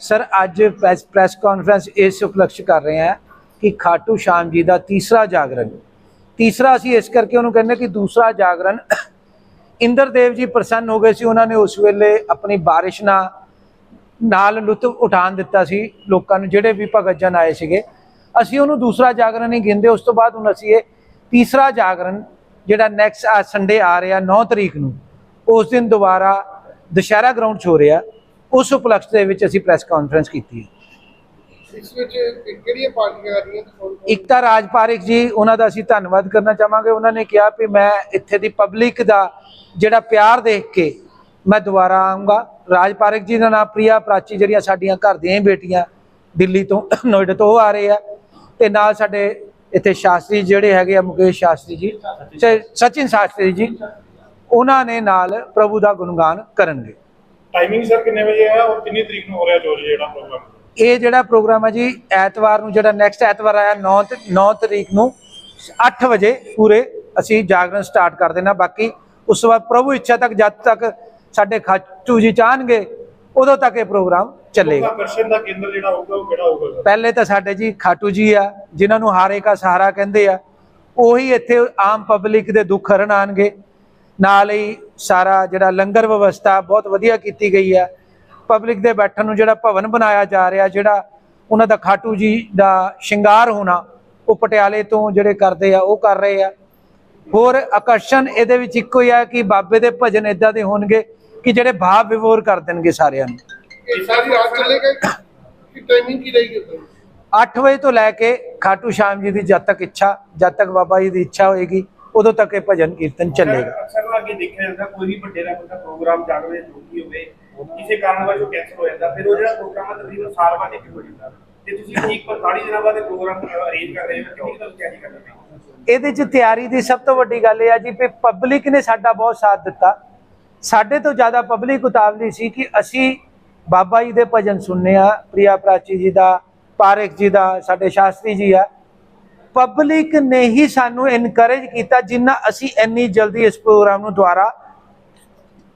Sir, ਅੱਜ press press conference ਇਸ ਉਪਲਕਸ਼ ਕਰ ਰਹੇ ਹਾਂ ਕਿ ਖਾਟੂ ਸ਼ਾਮ ਜੀ ਦਾ ਤੀਸਰਾ ਜਾਗਰਣ। ਤੀਸਰਾ ਅਸੀਂ ਇਸ ਕਰਕੇ ਉਹਨੂੰ ਕਹਿੰਦੇ ਕਿ ਦੂਸਰਾ ਜਾਗਰਣ ਇੰਦਰਦੇਵ ਜੀ ਪ੍ਰਸੰਨ ਹੋ ਗਏ ਸੀ, ਉਹਨਾਂ ਨੇ ਉਸ ਵੇਲੇ ਆਪਣੀ ਬਾਰਿਸ਼ ਨਾਲ ਨਾਲ ਲੁਤਫ ਉਠਾਣ ਦਿੱਤਾ ਸੀ ਲੋਕਾਂ ਨੂੰ, ਜਿਹੜੇ ਵੀ ਭਗਤ ਜਨ ਆਏ ਸੀਗੇ। ਅਸੀਂ ਉਹਨੂੰ ਦੂਸਰਾ ਜਾਗਰਣ ਨਹੀਂ ਗਿਣਦੇ ਉਸ ਤੋਂ ਬਾਅਦ ਹੁਣ ਅਸੀਂ ਇਹ ਤੀਸਰਾ ਜਾਗਰਣ, ਜਿਹੜਾ ਨੈਕਸਟ ਆ ਸੰਡੇ ਆ ਰਿਹਾ 9 ਤਰੀਕ ਨੂੰ, ਉਸ ਦਿਨ ਦੁਬਾਰਾ ਦੁਸ਼ਹਿਰਾ ਗਰਾਊਂਡ 'ਚ ਹੋ ਰਿਹਾ। ਉਸ ਉਪਲਕਸ਼ ਦੇ ਵਿੱਚ ਅਸੀਂ ਪ੍ਰੈਸ ਕਾਨਫਰੰਸ ਕੀਤੀ ਹੈ। ਇਸ ਵਿੱਚ ਕਿਹੜੀਆਂ ਪਾਰਟੀਆਂ ਆ ਰਹੀਆਂ ਤੇ ਕੌਣ ਕੌਣ ਇੱਕ ਤਾਂ ਰਾਜ ਪਾਰਿਕ ਜੀ ਉਹਨਾਂ ਦਾ ਅਸੀਂ ਧੰਨਵਾਦ ਕਰਨਾ ਚਾਹਾਂਗੇ। ਉਹਨਾਂ ਨੇ ਕਿਹਾ ਵੀ ਮੈਂ ਇੱਥੇ ਦੀ ਪਬਲਿਕ ਦਾ ਜਿਹੜਾ ਪਿਆਰ ਦੇਖ ਕੇ ਮੈਂ ਦੁਬਾਰਾ ਆਉਂਗਾ ਰਾਜ ਪਾਰਿਕ ਜੀ ਦਾ ਨਾਮ ਪ੍ਰਿਆ ਪ੍ਰਾਚੀ ਜਿਹੜੀਆਂ ਸਾਡੀਆਂ ਘਰ ਦੀਆਂ ਹੀ ਬੇਟੀਆਂ ਦਿੱਲੀ ਤੋਂ ਨੋਇਡਾ ਤੋਂ ਉਹ ਆ ਰਹੇ ਆ। ਤੇ ਨਾਲ ਸਾਡੇ ਇੱਥੇ ਸ਼ਾਸਤਰੀ ਜਿਹੜੇ ਹੈਗੇ ਆ ਮੁਕੇਸ਼ ਸ਼ਾਸਤਰੀ ਜੀ ਸਚਿਨ ਸ਼ਾਸਤਰੀ ਜੀ ਉਹਨਾਂ ਨੇ ਨਾਲ ਪ੍ਰਭੂ ਦਾ ਗੁਣਗਾਨ ਕਰਨਗੇ। ਟਾਈਮਿੰਗ ਸਰ ਕਿੰਨੇ ਵਜੇ ਹੈ ਔਰ ਕਿੰਨੀ ਤਰੀਕ ਨੂੰ ਹੋ ਰਿਹਾ ਜੋ ਜਿਹੜਾ ਪ੍ਰੋਗਰਾਮ ਇਹ ਜਿਹੜਾ ਪ੍ਰੋਗਰਾਮ ਹੈ ਜੀ ਐਤਵਾਰ ਨੂੰ ਜਿਹੜਾ ਨੈਕਸਟ ਐਤਵਾਰ ਆਇਆ 9 ਤੇ 9 ਤਰੀਕ ਨੂੰ 8 ਵਜੇ ਪੂਰੇ ਅਸੀਂ ਜਾਗਰਣ ਸਟਾਰਟ ਕਰ ਦੇਣਾ। ਬਾਕੀ ਉਸ ਤੋਂ ਬਾਅਦ ਪ੍ਰਭੂ ਇੱਛਾ ਤੱਕ ਜਦ ਤੱਕ ਸਾਡੇ ਖਾਟੂ ਜੀ ਚਾਹਣਗੇ ਉਦੋਂ ਤੱਕ ਇਹ ਪ੍ਰੋਗਰਾਮ ਚੱਲੇਗਾ। ਆਕਰਸ਼ਣ ਦਾ ਕੇਂਦਰ ਜਿਹੜਾ ਹੋਊਗਾ ਉਹ ਕਿਹੜਾ ਹੋਊਗਾ ਪਹਿਲੇ ਤਾਂ ਸਾਡੇ ਜੀ ਖਾਟੂ ਜੀ ਆ ਜਿਨ੍ਹਾਂ ਨੂੰ ਹਾਰੇ ਕਾ ਸਹਾਰਾ ਕਹਿੰਦੇ ਆ ਉਹੀ ਇੱਥੇ ਆਮ ਪਬਲਿਕ ਦੇ ਦੁੱਖ ਹਰਨ ਆਣਗੇ। ਨਾਲ ਹੀ ਸਾਰਾ ਜਿਹੜਾ ਲੰਗਰ ਵਿਵਸਥਾ ਬਹੁਤ ਵਧੀਆ ਕੀਤੀ ਗਈ ਆ ਪਬਲਿਕ ਦੇ ਬੈਠਣ ਨੂੰ ਜਿਹੜਾ ਭਵਨ ਬਣਾਇਆ ਜਾ ਰਿਹਾ ਜਿਹੜਾ ਉਹਨਾਂ ਦਾ ਖਾਟੂ ਜੀ ਦਾ ਸ਼ਿੰਗਾਰ ਹੋਣਾ ਉਹ ਪਟਿਆਲੇ ਤੋਂ ਜਿਹੜੇ ਕਰਦੇ ਆ ਉਹ ਕਰ ਰਹੇ ਆ। ਹੋਰ ਆਕਰਸ਼ਣ ਇਹਦੇ ਵਿੱਚ ਇੱਕੋ ਹੀ ਆ ਕਿ ਬਾਬੇ ਦੇ ਭਜਨ ਇਦਾਂ ਦੇ ਹੋਣਗੇ ਕਿ ਜਿਹੜੇ ਭਾਵ ਵਿਵੋਰ ਕਰ ਦੇਣਗੇ ਸਾਰਿਆਂ ਨੂੰ। ਸਾਰੀ ਰਾਤ ਚੱਲੇਗਾ ਕਿ ਟਾਈਮਿੰਗ ਕੀ ਰਹੇਗੀ ਉੱਧਰ? 8 ਵਜੇ ਤੋਂ ਲੈ ਕੇ ਖਾਟੂ ਸ਼ਾਮ ਜੀ ਦੀ ਜਦ ਤੱਕ ਇੱਛਾ ਜਦ ਤੱਕ ਬਾਬਾ ਜੀ ਦੀ ਇੱਛਾ ਹੋਏਗੀ ਉਦੋਂ ਤੱਕ ਇਹ ਭਜਨ ਕੀਰਤਨ ਚੱਲੇਗਾ। ਅਕਸਰ ਅੱਗੇ ਦੇਖਿਆ ਜਾਂਦਾ ਕੋਈ ਵੀ ਵੱਡੇ ਦਾ ਬੰਦਾ ਪ੍ਰੋਗਰਾਮ ਜਾਗਵੇ ਜੋ ਵੀ ਹੋਵੇ ਕਿਸੇ ਕਾਰਨ ਵਜੋਂ ਕੈਂਸਲ ਹੋ ਜਾਂਦਾ ਫਿਰ ਉਹ ਜਿਹੜਾ ਪ੍ਰੋਗਰਾਮ ਹੈ ਤਕਰੀਬਨ ਸਾਲ ਬਾਅਦ ਇੱਕ ਹੋ ਜਾਂਦਾ। ਤੇ ਤੁਸੀਂ ਠੀਕ 45 ਦਿਨਾਂ ਬਾਅਦ ਪ੍ਰੋਗਰਾਮ ਅਰੇਂਜ ਕਰ ਰਹੇ ਹੋ ਕਿੰਨੀ ਕੁ ਤਿਆਰੀ ਕਰ ਰਹੇ ਹੋ ਇਹਦੇ 'ਚ ਤਿਆਰੀ ਦੀ ਸਭ ਤੋਂ ਵੱਡੀ ਗੱਲ ਇਹ ਆ ਜੀ ਕਿ ਪਬਲਿਕ ਨੇ ਸਾਡਾ ਬਹੁਤ ਸਾਥ ਦਿੱਤਾ। ਸਾਡੇ ਤੋਂ ਜ਼ਿਆਦਾ ਪਬਲਿਕ ਉਤਾਵਲੀ ਸੀ ਕਿ ਅਸੀਂ ਬਾਬਾ ਜੀ ਦੇ ਭਜਨ ਸੁਣਨੇ ਆ ਪ੍ਰਿਆ ਪ੍ਰਾਚੀ ਜੀ ਦਾ ਪਾਰਕ ਜੀ ਦਾ ਸਾਡੇ ਸ਼ਾਸਤਰੀ ਜੀ ਆ। ਪਬਲਿਕ ਨੇ ਹੀ ਸਾਨੂੰ ਇਨਕਰੇਜ ਕੀਤਾ ਜਿੰਨਾ ਅਸੀਂ ਇੰਨੀ ਜਲਦੀ ਇਸ ਪ੍ਰੋਗਰਾਮ ਨੂੰ ਦੁਆਰਾ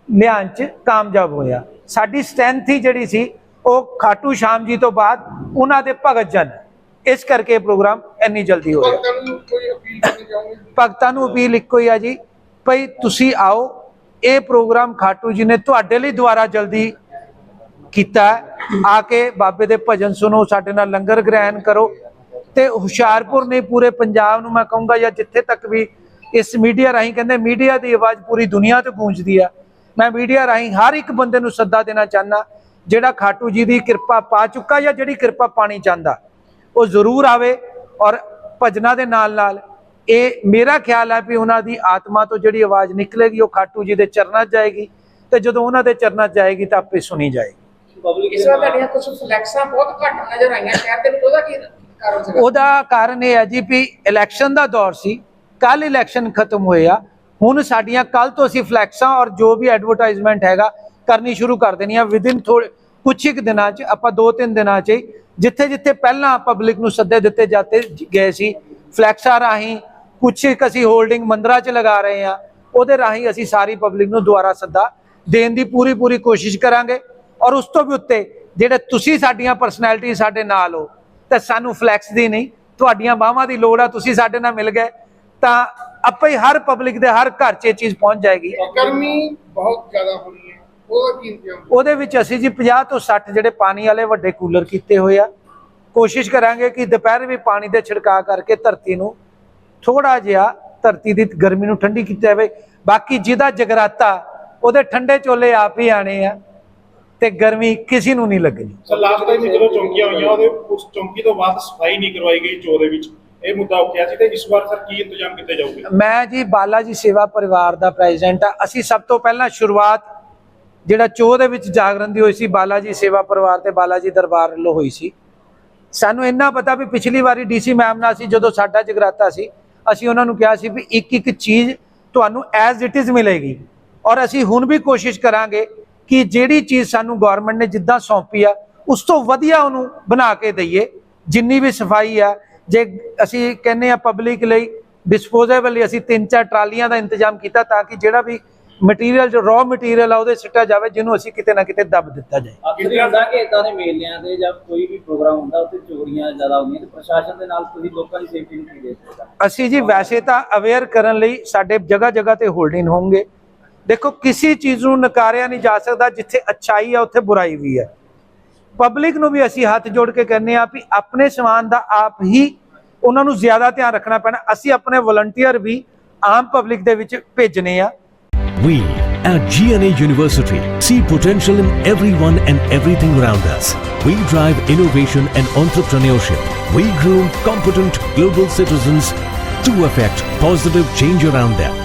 ਲਿਆਉਣ 'ਚ ਕਾਮਯਾਬ ਹੋਇਆ। ਸਾਡੀ ਸਟਰੈਂਥ ਹੀ ਜਿਹੜੀ ਸੀ ਉਹ ਖਾਟੂ ਸ਼ਾਮ ਜੀ ਤੋਂ ਬਾਅਦ ਉਹਨਾਂ ਦੇ ਭਗਤ ਜਨ। ਇਸ ਕਰਕੇ ਪ੍ਰੋਗਰਾਮ ਇੰਨੀ ਜਲਦੀ ਹੋਇਆ। ਭਗਤਾਂ ਨੂੰ ਅਪੀਲ ਇੱਕੋ ਹੀ ਆ ਜੀ ਭਈ ਤੁਸੀਂ ਆਓ ਇਹ ਪ੍ਰੋਗਰਾਮ ਖਾਟੂ ਜੀ ਨੇ ਤੁਹਾਡੇ ਲਈ ਦੁਆਰਾ ਜਲਦੀ ਕੀਤਾ। ਆ ਕੇ ਬਾਬੇ ਦੇ ਭਜਨ ਸੁਣੋ ਸਾਡੇ ਨਾਲ ਲੰਗਰ ਗ੍ਰਹਿਣ ਕਰੋ। ਤੇ ਹੁਸ਼ਿਆਰਪੁਰ ਨੇ ਪੂਰੇ ਪੰਜਾਬ ਨੂੰ ਮੈਂ ਕਹੂੰਗਾ ਜਾਂ ਜਿੱਥੇ ਤੱਕ ਵੀ ਇਸ ਮੀਡੀਆ ਰਾਹੀਂ ਕਹਿੰਦੇ ਮੀਡੀਆ ਦੀ ਆਵਾਜ਼ ਪੂਰੀ ਦੁਨੀਆ ਤੇ ਗੂੰਜਦੀ ਆ। ਮੈਂ ਮੀਡੀਆ ਰਾਹੀਂ ਹਰ ਇੱਕ ਬੰਦੇ ਨੂੰ ਸੱਦਾ ਦੇਣਾ ਚਾਹਨਾ ਜਿਹੜਾ ਖਾਟੂ ਜੀ ਦੀ ਕਿਰਪਾ ਪਾ ਚੁੱਕਾ ਜਾਂ ਜਿਹੜੀ ਕਿਰਪਾ ਪਾਣੀ ਚਾਹੁੰਦਾ, ਉਹ ਜ਼ਰੂਰ ਆਵੇ ਔਰ ਭਜਨਾਂ ਦੇ ਨਾਲ ਨਾਲ ਇਹ ਮੇਰਾ ਖਿਆਲ ਹੈ ਵੀ ਉਹਨਾਂ ਦੀ ਆਤਮਾ ਤੋਂ ਜਿਹੜੀ ਆਵਾਜ਼ ਨਿਕਲੇਗੀ, ਉਹ ਖਾਟੂ ਜੀ ਦੇ ਚਰਨਾਂ 'ਚ ਜਾਏਗੀ ਤੇ ਜਦੋਂ ਉਹਨਾਂ ਦੇ ਚਰਨਾਂ 'ਚ ਜਾਏਗੀ ਤਾਂ ਆਪੇ ਸੁਣੀ ਜਾਏਗੀ। ਇਸ ਵਾਰ ਤੁਹਾਡੀਆਂ ਕੁਝ ਫਲੈਕਸਾਂ ਬਹੁਤ ਘੱਟ ਨਜ਼ਰ ਆਈਆਂ ਸ਼ਹਿਰ ਦੇ ਵਿੱਚ, ਉਹਦਾ ਕੀ ਉਹਦਾ ਕਾਰਨ ਇਹ ਹੈ ਜੀ ਵੀ ਇਲੈਕਸ਼ਨ ਦਾ ਦੌਰ ਸੀ ਕੱਲ ਇਲੈਕਸ਼ਨ ਖਤਮ ਹੋਏ ਆ। ਹੁਣ ਸਾਡੀਆਂ ਕੱਲ ਤੋਂ ਅਸੀਂ ਫਲੈਕਸਾਂ ਔਰ ਜੋ ਵੀ ਐਡਵਰਟਾਈਜ਼ਮੈਂਟ ਹੈਗਾ ਕਰਨੀ ਸ਼ੁਰੂ ਕਰ ਦੇਣੀ ਆ। ਵਿਦਿਨ ਥੋੜੇ ਕੁਝ ਇੱਕ ਦਿਨਾਂ 'ਚ, ਆਪਾਂ ਦੋ ਤਿੰਨ ਦਿਨਾਂ 'ਚ ਹੀ, ਜਿੱਥੇ ਜਿੱਥੇ ਪਹਿਲਾਂ ਪਬਲਿਕ ਨੂੰ ਸੱਦੇ ਦਿੱਤੇ ਜਾਂਦੇ ਗਏ ਸੀ ਫਲੈਕਸਾਂ ਰਾਹੀਂ ਕੁਝ ਇੱਕ ਅਸੀਂ ਹੋਲਡਿੰਗ ਮੰਦਰਾਂ 'ਚ ਲਗਾ ਰਹੇ ਆ, ਉਹਦੇ ਰਾਹੀਂ ਅਸੀਂ ਸਾਰੀ ਪਬਲਿਕ ਨੂੰ ਦੁਆਰਾ ਸੱਦਾ ਦੇਣ ਦੀ ਪੂਰੀ ਪੂਰੀ ਕੋਸ਼ਿਸ਼ ਕਰਾਂਗੇ। ਔਰ ਉਸ ਤੋਂ ਵੀ ਉੱਤੇ ਜਿਹੜੇ ਤੁਸੀਂ ਸਾਡੀਆਂ ਪਰਸਨੈਲਿਟੀ ਸਾਡੇ ਨਾਲ ਹੋ ਤੇ ਸਾਨੂੰ ਫਲੈਕਸ ਦੀ ਨਹੀਂ ਤੁਹਾਡੀਆਂ ਬਾਹਾਂ ਦੀ ਲੋੜ ਆ ਤੁਸੀਂ ਸਾਡੇ ਨਾਲ ਮਿਲ ਗਏ ਤਾਂ ਆਪੇ ਹੀ ਹਰ ਪਬਲਿਕ ਦੇ ਹਰ ਘਰ 'ਚ ਇਹ ਚੀਜ਼ ਪਹੁੰਚ ਜਾਏਗੀ। ਗਰਮੀ ਬਹੁਤ ਜ਼ਿਆਦਾ ਹੋਣੀ ਹੈ ਉਹਦਾ ਕੀ ਇੰਤਜ਼ਾਮ? ਉਹਦੇ ਵਿੱਚ ਅਸੀਂ ਜੀ 50 ਤੋਂ 60 ਜਿਹੜੇ ਪਾਣੀ ਵਾਲੇ ਵੱਡੇ ਕੂਲਰ ਕੀਤੇ ਹੋਏ ਆ ਕੋਸ਼ਿਸ਼ ਕਰਾਂਗੇ ਕਿ ਦੁਪਹਿਰ ਵੀ ਪਾਣੀ ਦੇ ਛਿੜਕਾਅ ਕਰਕੇ ਧਰਤੀ ਨੂੰ ਥੋੜਾ ਜਿਹਾ ਧਰਤੀ ਦੀ ਗਰਮੀ ਨੂੰ ਠੰਡੀ ਕੀਤਾ ਜਾਵੇ ਬਾਕੀ ਜਿਹਦਾ ਜਗਰਾਤਾ ਉਹਦੇ ਠੰਡੇ ਚੋਲੇ ਆਪ ਹੀ ਆਣੇ ਆ। ਤੇ ਗਰਮੀ ਕਿਸੇ ਨੂੰ ਨਹੀਂ ਲੱਗਣੀ। ਸਰ ਲਾਸਟ ਟਾਈਮ ਜਦੋਂ ਚੌਂਕੀਆਂ ਹੋਈਆਂ ਉਹਦੇ ਉਸ ਚੌਂਕੀ ਤੋਂ ਬਾਅਦ ਸਫ਼ਾਈ ਨਹੀਂ ਕਰਵਾਈ ਗਈ ਚੋ ਦੇ ਵਿੱਚ। ਇਹ ਮੁੱਦਾ ਉੱਠਿਆ ਸੀ ਤੇ ਇਸ ਵਾਰ ਸਰ ਕੀ ਇੰਤਜ਼ਾਮ ਕੀਤੇ ਜਾਊਗੇ? ਮੈਂ ਜੀ ਬਾਲਾ ਜੀ ਸੇਵਾ ਪਰਿਵਾਰ ਦਾ ਪ੍ਰੈਜ਼ੀਡੈਂਟ ਆ ਅਸੀਂ ਸਭ ਤੋਂ ਪਹਿਲਾਂ ਸ਼ੁਰੂਆਤ ਜਿਹੜਾ ਚੋਹ ਦੇ ਵਿੱਚ ਜਾਗਰਣ ਦੀ ਹੋਈ ਸੀ ਬਾਲਾ ਜੀ ਸੇਵਾ ਪਰਿਵਾਰ ਤੇ ਬਾਲਾ ਜੀ ਦਰਬਾਰ ਵੱਲੋਂ ਹੋਈ ਸੀ। ਸਾਨੂੰ ਇੰਨਾ ਪਤਾ ਵੀ ਪਿਛਲੀ ਵਾਰੀ ਡੀਸੀ ਮੈਮ ਨਾਲ ਸੀ ਜਦੋਂ ਸਾਡਾ ਜਗਰਾਤਾ ਸੀ ਅਸੀਂ ਉਹਨਾਂ ਨੂੰ ਕਿਹਾ ਸੀ ਵੀ ਇੱਕ ਇੱਕ ਚੀਜ਼ ਤੁਹਾਨੂੰ ਐਜ਼ ਇਟ ਇਜ਼ ਮਿਲੇਗੀ। ਔਰ ਅਸੀਂ ਹੁਣ ਵੀ ਕੋਸ਼ਿਸ਼ ਕਰਾਂਗੇ ਕਿ ਜਿਹੜੀ ਚੀਜ਼ ਸਾਨੂੰ ਗਵਰਨਮੈਂਟ ਨੇ ਜਿੱਦਾਂ ਸੌਂਪੀ ਆ ਉਸ ਤੋਂ ਵਧੀਆ ਉਹਨੂੰ ਬਣਾ ਕੇ ਦਈਏ। ਜਿੰਨੀ ਵੀ ਸਫ਼ਾਈ ਆ ਜੇ ਅਸੀਂ ਕਹਿੰਨੇ ਆ ਪਬਲਿਕ ਲਈ ਡਿਸਪੋਜ਼ੇਬਲ ਲਈ ਅਸੀਂ ਤਿੰਨ ਚਾਰ ਟਰਾਲੀਆਂ ਦਾ ਇੰਤਜ਼ਾਮ ਕੀਤਾ ਤਾਂ ਕਿ ਜਿਹੜਾ ਵੀ ਮਟੀਰੀਅਲ ਜੋ ਰॉ ਮਟੀਰੀਅਲ ਆ ਉਹਦੇ ਸਿੱਟਿਆ ਜਾਵੇ ਜਿਹਨੂੰ ਅਸੀਂ ਕਿਤੇ ਨਾ ਕਿਤੇ ਦੱਬ ਦਿੱਤਾ ਜਾਏ। ਹੀ ਹੁੰਦਾ ਕਿ ਇਦਾਂ ਦੇ ਮੇਲਿਆਂ ਤੇ ਜਾਂ ਕੋਈ ਵੀ ਪ੍ਰੋਗਰਾਮ ਹੁੰਦਾ ਉੱਥੇ ਚੋਰੀਆਂ ਜ਼ਿਆਦਾ ਹੁੰਦੀਆਂ ਤੇ ਪ੍ਰਸ਼ਾਸਨ ਦੇ ਨਾਲ ਤੁਸੀਂ ਲੋਕਾਂ ਦੀ ਸੇਫਟੀ ਨੂੰ ਕੀ ਦੇ ਸਕਦਾ ਅਸੀਂ ਜੀ ਵੈਸੇ ਤਾਂ ਅਵੇਅਰ ਕਰਨ ਲਈ ਸਾਡੇ ਜਗ੍ਹਾ ਜਗ੍ਹਾ ਤੇ ਹੋਲਡਿੰਗ ਹੋਣਗੇ। ਦੇਖੋ ਕਿਸੇ ਚੀਜ਼ ਨੂੰ ਨਕਾਰਿਆ ਨਹੀਂ ਜਾ ਸਕਦਾ ਜਿੱਥੇ ਅੱਛਾਈ ਆ ਉੱਥੇ ਬੁਰਾਈ ਵੀ ਹੈ ਪਬਲਿਕ ਨੂੰ ਵੀ ਅਸੀਂ ਹੱਥ ਜੋੜ ਕੇ ਕਹਿੰਦੇ ਆ ਵੀ ਆਪਣੇ ਸਮਾਨ ਦਾ ਆਪ ਹੀ ਉਹਨਾਂ ਨੂੰ ਜ਼ਿਆਦਾ ਧਿਆਨ ਰੱਖਣਾ ਪੈਣਾ ਅਸੀਂ ਆਪਣੇ ਵਲੰਟੀਅਰ ਵੀ ਆਮ ਪਬਲਿਕ ਦੇ ਵਿੱਚ ਭੇਜਨੇ ਆ We at GNA University see potential in everyone and everything around us. We drive innovation and entrepreneurship. We groom competent global citizens to affect positive change around them.